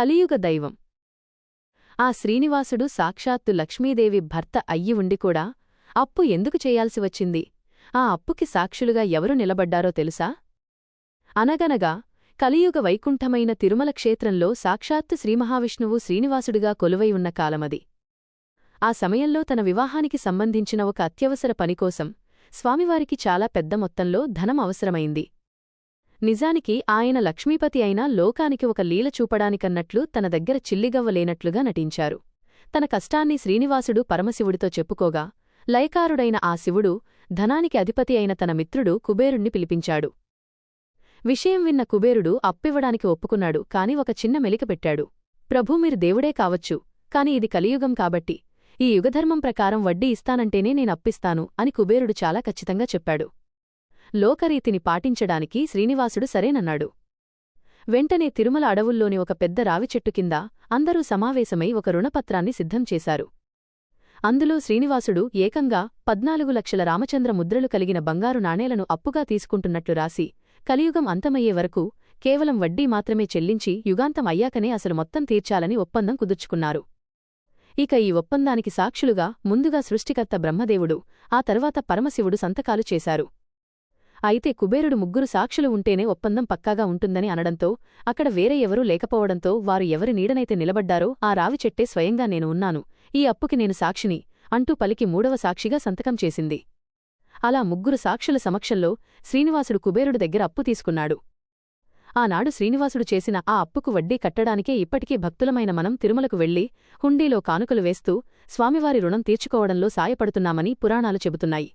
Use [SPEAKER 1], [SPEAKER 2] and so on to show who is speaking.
[SPEAKER 1] కలియుగ దైవం. ఆ శ్రీనివాసుడు సాక్షాత్తు లక్ష్మీదేవి భర్త అయ్యి ఉండి కూడా అప్పు ఎందుకు చేయాల్సి వచ్చింది? ఆ అప్పుకి సాక్షులుగా ఎవరు నిలబడ్డారో తెలుసా? అనగనగా కలియుగ వైకుంఠమైన తిరుమల క్షేత్రంలో సాక్షాత్తు శ్రీమహావిష్ణువు శ్రీనివాసుడిగా కొలువై ఉన్న కాలమది. ఆ సమయంలో తన వివాహానికి సంబంధించిన ఒక అత్యవసర పనికోసం స్వామివారికి చాలా పెద్ద మొత్తంలో ధనం అవసరమైంది. నిజానికి ఆయన లక్ష్మీపతి అయినా లోకానికి ఒక లీల చూపడానికన్నట్లు తన దగ్గర చిల్లిగవ్వలేనట్లుగా నటించారు. తన కష్టాన్ని శ్రీనివాసుడు పరమశివుడితో చెప్పుకోగా లయకారుడైన ఆ శివుడు ధనానికి అధిపతి అయిన తన మిత్రుడు కుబేరుణ్ణి పిలిపించాడు. విషయం విన్న కుబేరుడు అప్పివ్వడానికి ఒప్పుకున్నాడు కాని ఒక చిన్న మెలిక పెట్టాడు. ప్రభూ మీరు దేవుడే కావచ్చు కాని ఇది కలియుగం కాబట్టి ఈ యుగధర్మం ప్రకారం వడ్డీ ఇస్తానంటేనే నేనప్పిస్తాను అని కుబేరుడు చాలా ఖచ్చితంగా చెప్పాడు. లోకరీతిని పాటించడానికి శ్రీనివాసుడు సరేనన్నాడు. వెంటనే తిరుమల అడవుల్లోని ఒక పెద్ద రావిచెట్టు కింద అందరూ సమావేశమై ఒక రుణపత్రాన్ని సిద్ధం చేశారు. అందులో శ్రీనివాసుడు ఏకంగా పద్నాలుగు లక్షల రామచంద్ర ముద్రలు కలిగిన బంగారు నాణేలను అప్పుగా తీసుకుంటున్నట్లు రాసి కలియుగం అంతమయ్యే వరకు కేవలం వడ్డీ మాత్రమే చెల్లించి యుగాంతం అయ్యాకనే అసలు మొత్తం తీర్చాలని ఒప్పందం కుదుర్చుకున్నారు. ఇక ఈ ఒప్పందానికి సాక్షులుగా ముందుగా సృష్టికర్త బ్రహ్మదేవుడు ఆ తర్వాత పరమశివుడు సంతకాలు చేశారు. అయితే కుబేరుడు ముగ్గురు సాక్షులు ఉంటేనే ఒప్పందం పక్కాగా ఉంటుందని అనడంతో అక్కడ వేరే ఎవరూ లేకపోవడంతో వారు ఎవరి నీడనైతే నిలబడ్డారో ఆ రావి చెట్టే స్వయంగా నేను ఉన్నాను. ఈ అప్పుకి నేను సాక్షిని అంటూ పలికి మూడవ సాక్షిగా సంతకం చేసింది. అలా ముగ్గురు సాక్షుల సమక్షంలో శ్రీనివాసుడు కుబేరుడు దగ్గర అప్పు తీసుకున్నాడు. ఆనాడు శ్రీనివాసుడు చేసిన ఆ అప్పుకు వడ్డీ కట్టడానికే ఇప్పటికీ భక్తులమైన మనం తిరుమలకు వెళ్ళి హుండీలో కానుకలు వేస్తూ స్వామివారి రుణం తీర్చుకోవడంలో సాయపడుతున్నామని పురాణాలు చెబుతున్నాయి.